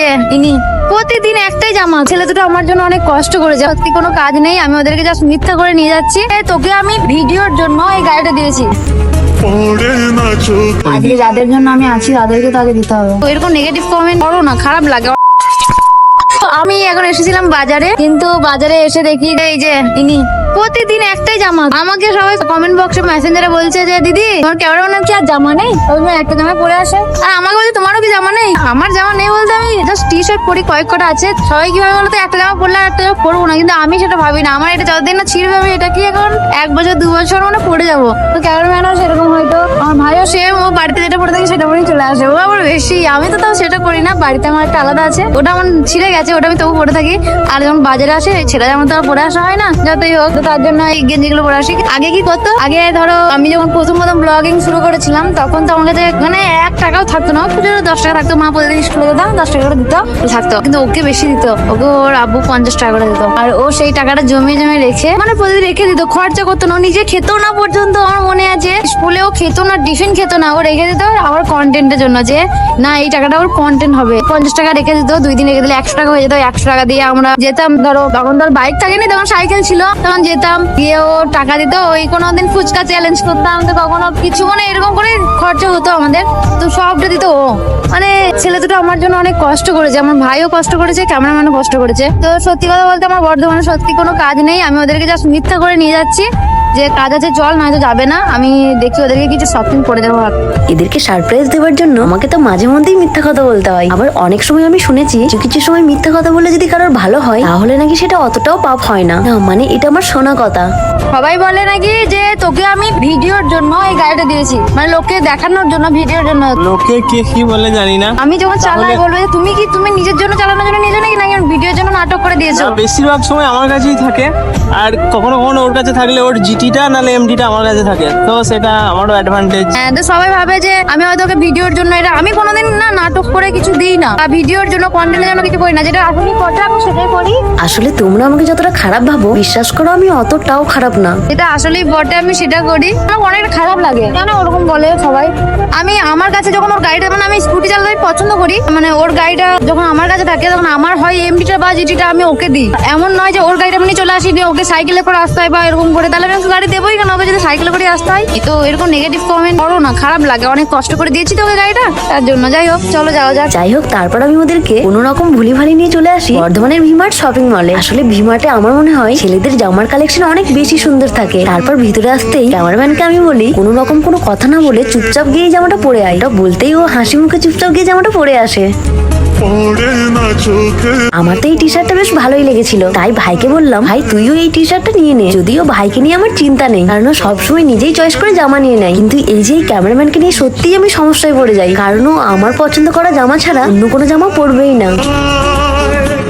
যে ইনি প্রতিদিন একটাই জামা। ছেলে দুটো আমার জন্য অনেক কষ্ট করে করেছে। সত্যি কোনো কাজ নেই। আমি ওদেরকে জাস্ট মিথ্যা করে নিয়ে যাচ্ছি। তোকে আমি ভিডিওর জন্য এই গাড়িটা দিয়েছি। আজকে যাদের জন্য আমি আছি তাদেরকে তাকে দিতে হবে। তো এরকম নেগেটিভ কমেন্ট করো না খারাপ লাগে। আমি এখন এসেছিলাম বাজারে কিন্তু বাজারে এসে দেখি এই যে ইনি প্রতিদিন একটাই জামা। আমাকে সবাই কমেন্ট বক্সে মেসেঞ্জারে বলছে যে, দিদি, তোমার ক্যামেরা মানে কি আর জামা নেই? ওই একটা জামা পরে আসে। আর আমাকে বলছে, তোমারও কি জামা নেই? আমার জামা নেই বলতে আমি জাস্ট টি শার্ট পরি, কয়েক কটা আছে। সবাই কীভাবে বলতো, একটা জামা পরলে আর একটা জামা পরবো না। কিন্তু আমি সেটা ভাবি না। আমার এটা যতদিন না ছিঁড়বে, আমি এটা কি এখন এক বছর, দু বছর মানে পরে যাব। তো ক্যামেরাম্যানও সেরকম হয়তো, আমার ভাইও সেম ও বাড়িতে যেটা পরে থাকে সেটা পরেই চলে আসে ও আবার বেশি, আমি তো তাও সেটা করি না, বাড়িতে আমার একটা আলাদা আছে। ওটা আমার ছিঁড়ে গেছে, ওটা আমি তবু পরে থাকি। আর যখন বাজারে আসে ছেলে যেমন তো আর পরে আসা হয় না, যতই হোক। তার জন্য এই গেঞ্জিগুলো পরে আসি। আগে কি করতো? আগে ধরো, আমি যখন প্রথম প্রথম ব্লগিং শুরু করেছিলাম, তখন তো আমার কাছে মানে এক টাকাও থাকতো না। খুচরো দশ টাকা থাকতো। মা প্রতিদিন স্কুলে যেতাম দশ টাকা করে দিত থাকতো। কিন্তু ওকে বেশি দিত। ওকে ওর আব্বু পঞ্চাশ টাকা করে দিত। আর ও সেই টাকাটা জমিয়ে জমিয়ে রেখে মানে প্রতিদিন রেখে দিত, খরচা করতো না। নিজে খেত না পর্যন্ত, আমার মনে আছে। স্কুলেও খেতো না, টিফিন খেত না। ও রেখে দিত আমার কন্টেন্টের জন্য যে, না, এই টাকাটা ওর কন্টেন্ট হবে। পঞ্চাশ টাকা রেখে দিত, দুই দিন রেখে দিলে একশো টাকা হয়ে যেত একশো টাকা দিয়ে আমরা যেতাম। ধরো, তখন ধর বাইক থাকেনি, তখন সাইকেল ছিল। তখন যেতাম দিয়ে ও টাকা দিত, ওই কোনো দিন ফুচকা চ্যালেঞ্জ করতাম, তো কখনো কিছু মানে এরকম করে খরচা হতো আমাদের। তো সবটা দিত ও। মানে ছেলে দুটো আমার জন্য অনেক কষ্ট করেছে, আমার ভাইও কষ্ট করেছে ক্যামেরাম্যানও কষ্ট করেছে। তো সত্যি কথা বলতে আমার বর্ধমানে সত্যি কোনো কাজ নেই, আমি ওদেরকে জাস্ট মিথ্যা করে নিয়ে যাচ্ছি। যে কাজ আছে চল নয়তো যাবে না। আমি দেখি ওদেরকে কিছু শপিং করে দেবো। এদেরকে সারপ্রাইজ দেওয়ার জন্য আমাকে তো মাঝে মধ্যেই মিথ্যা কথা বলতে হয়। আবার অনেক সময় আমি শুনেছি কিছু কিছু সময় মিথ্যা কথা বলে যদি কারোর ভালো হয় তাহলে নাকি সেটা অতটাও পাপ হয় না। না মানে এটা আমার শোনা কথা। সবাই বলে নাকি যে তোকে আমি ভিডিওর জন্য এই গাড়িটা দিয়েছি। মানে লোককে দেখানোর জন্য ভিডিওর জন্য। লোকে কে কি বলে জানি না। আমি যখন চালাই বলবে যে তুমি কি তুমি নিজের জন্য চালানোর জন্য নিজে নাকি নাকি ভিডিওর জন্য নাটক করে দিয়েছ? বেশিরভাগ সময় আমার কাছেই থাকে। আর কখনো কখনো ওর কাছে থাকলে ওর জিটিটা নাহলে এমডিটা আমার কাছে থাকে। তো সেটা আমারও অ্যাডভান্টেজ হ্যাঁ তো সবাই ভাবে যে আমি হয়তো ওকে ভিডিওর জন্য এটা আমি কোনোদিন না নাটক করে কিছু দিই না। বা ভিডিওর জন্য কন্টেন্টের জন্য কিছু করি না। যেটা আসলে কথা আমি সেটাই করি। আসলে তোমরা আমাকে যতটা খারাপ ভাবো বিশ্বাস করো আমি অতটাও খারাপ না। যেটা আসলেই বটে আমি সেটা করি। আমার অনেক খারাপ লাগে। কেন ওরকম বলে সবাই? আমি আমার কাছে যখন ওর গাড়িটা মানে আমি স্কুটি চালাতে পছন্দ করি মানে ওর গাড়িটা যখন আমার কাছে থাকে তখন আমার হয় এমডিটা বা জিটিটা আমি ওকে দিই। এমন নয় যে ওর গাড়িটা আমি নিয়ে চলে আসি দিয়ে ওকে সাইকেলে করে আসতে হয় বা এরকম করে তাহলে আমি গাড়ি দেবোই কেন? ওকে যদি সাইকেল করে আসতে হয় তো এরকম নেগেটিভ কমেন্ট করো না, খারাপ লাগে, অনেক কষ্ট করে দিয়েছি তো ওকে গাড়িটা। তার জন্য যাই হোক, চলো যাওয়া যাক। যাই হোক, তারপর আমি ওদেরকে কোনো রকম ভুলি ভালি নিয়ে চলে আসি বর্ধমানের ভিমার্ট শপিং মলে আসলে ভিমার্টে আমার মনে হয় ছেলেদের জামার কালেকশন অনেক বেশি সুন্দর থাকে। তারপর ভিতরে আসতেই ক্যামেরাম্যানকে আমি বলি কোনো রকম কোনো কথা না বলে চুপচাপ গিয়ে জামাটা পরে আয়। বলতেই ও হাসি মুখে চুপচাপ গিয়ে জামাটা পরে আসে। আমার তো এই টি শার্টটা বেশ ভালোই লেগেছিল। তাই ভাইকে বললাম, ভাই, তুইও এই টি শার্টটা নিয়ে নে। যদিও ভাইকে নিয়ে আমার চিন্তা নেই, কারণ ও সবসময় নিজেই চয়েস করে জামা নিয়ে নেয়। কিন্তু এই যে ক্যামেরাম্যানকে নিয়ে সত্যিই আমি সমস্যায় পড়ে যাই, কারণ আমার পছন্দ করা জামা ছাড়া অন্য কোনো জামা পরবেই না।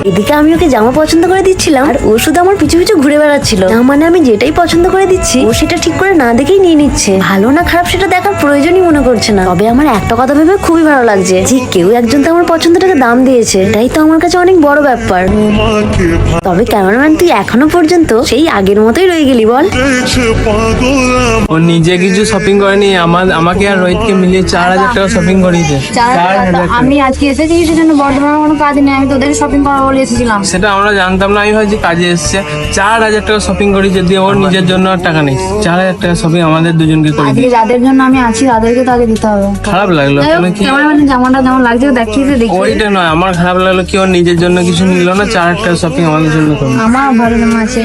এদিকে আমি ওকে জামা পছন্দ করে দিচ্ছিলাম আর ও শুধু আমার পিছু পিছু ঘুরে বেড়াচ্ছিল। না মানে আমি যেটাই পছন্দ করে দিচ্ছি ও সেটা ঠিক করে না দেখেই নিয়ে নিচ্ছে। ভালো না খারাপ সেটা দেখার প্রয়োজনই মনে করছে না। তবে আমার একটা কথা ভেবে খুবই ভালো লাগছে যে কেউ একজন তো আমার পছন্দটাকে দাম দিয়েছে। এটাই তো আমার কাছে অনেক বড় ব্যাপার। তবে ক্যামেরাম্যান তুই এখনও পর্যন্ত সেই আগের মতোই রয়ে গেলি বল। ও নিজে কিছু শপিং করেনি আমার আমাকে আর রোহিতকে মিলিয়ে চার হাজার টাকা শপিং করিয়েছে। চার হাজার টাকা। আমি আজকে এসেছি সেজন্য বর্ধমানে কোনো কাজ নেই আমি তোদের শপিং করাবো বলে এসেছিলাম। সেটা আমরা জানতাম না আমি ভাবছি কাজে এসছে। চার হাজার টাকা শপিং করি দিয়ে ওর নিজের জন্য আর টাকা নেই। চার হাজার টাকা শপিং আমাদের দুজনকে করে আজকে যাদের জন্য আমি আছি তাদেরকে তাকে দিতে হবে। খারাপ লাগল কেন কি? কেমন মানে জামাটা যেমন লাগছে দেখিয়ে দেখি ওইটা নয় আমার খারাপ লাগল কি ওর নিজের জন্য কিছু নিল না চার হাজার টাকা শপিং আমাদের জন্য করল আমার ভালো ভালো জামা আছে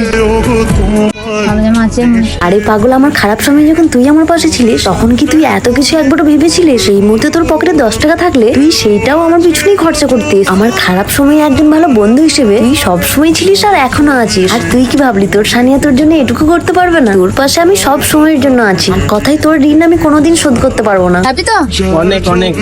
আরে পাগল আমার খারাপ সময় যখন তুই আমার পাশে ছিলিস তখন কি তুই এত কিছু একবারও ভেবেছিলিস সেই মুহূর্তে তোর পকেটে দশ টাকা থাকলে তুই সেইটাও আমার পিছনেই খরচা করতিস। আমার খারাপ সময় একজন ভালো বন্ধু হিসেবে তুই সবসময় ছিলিস আর এখনও আছিস। আর তুই কি ভাবলি তোর সানিয়া তোর জন্য এটুকু করতে পারবে না? তোর পাশে আমি সব সময়ের জন্য আছি। আর কথাই তোর ঋণ আমি কোনোদিন শোধ করতে পারব না। তো? অনেক অনেক।